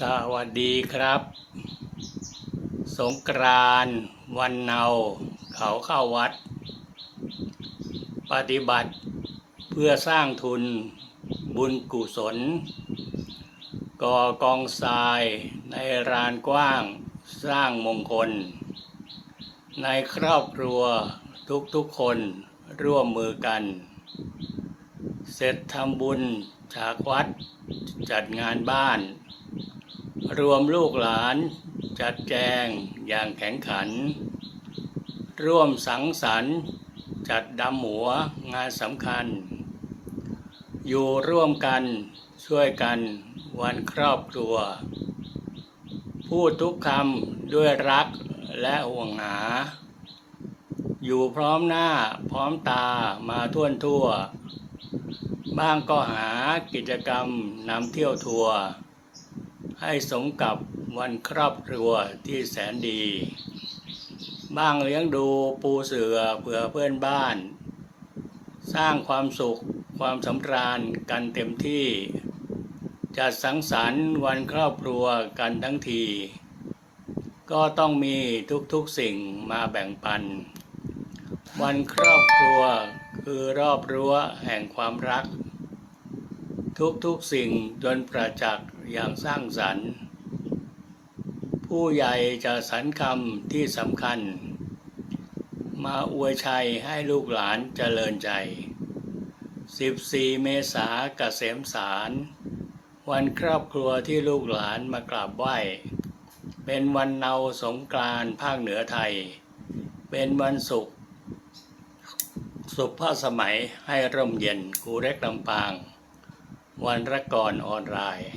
สวัสดีครับ สงกรานต์วันเนาเขาเข้าวัด ปฏิบัติเพื่อสร้างทุนบุญกุศลก่อกองทรายในรานกว้างสร้างมงคล ในครอบครัวทุกๆคนร่วมมือกัน เสร็จทำบุญจากวัดจัดงานบ้าน รวมลูกหลานจัดแจงอย่างแข็งขัน ร่วมสังสรรค์ จัดดำหัวงานสำคัญ อยู่ร่วมกันช่วยกันวันครอบครัว พูดทุกคำด้วยรักและห่วงหา อยู่พร้อมหน้าพร้อมตามาทั่วทั่ว บ้างก็หากิจกรรมนำเที่ยวทัวร์ ให้สมกับวันครอบครัวที่แสนดี บ้างเลี้ยงดูปูเสือเผื่อเพื่อนบ้าน สร้างความสุขความสำราญกันเต็มที่ จัดสังสรรค์วันครอบครัวกันทั้งที ก็ต้องมีทุกๆสิ่งมาแบ่งปัน วันครอบครัวคือรอบรั้วแห่งความรัก ทุกๆสิ่งจนประจักษ์ อย่างสร้างสรรค์ ผู้ใหญ่จะสรรคำที่สำคัญ มาอวยชัยให้ลูกหลานเจริญใจ 14 เมษาเกษมสาร วันครอบครัวที่ลูกหลานมากราบไหว้เป็นวันเนาสงกรานภาคเหนือไทย เป็นวันศุกร์สุภาพสมัยให้ร่มเย็นกูเล็กลำปาง วันรักกรออนไลน์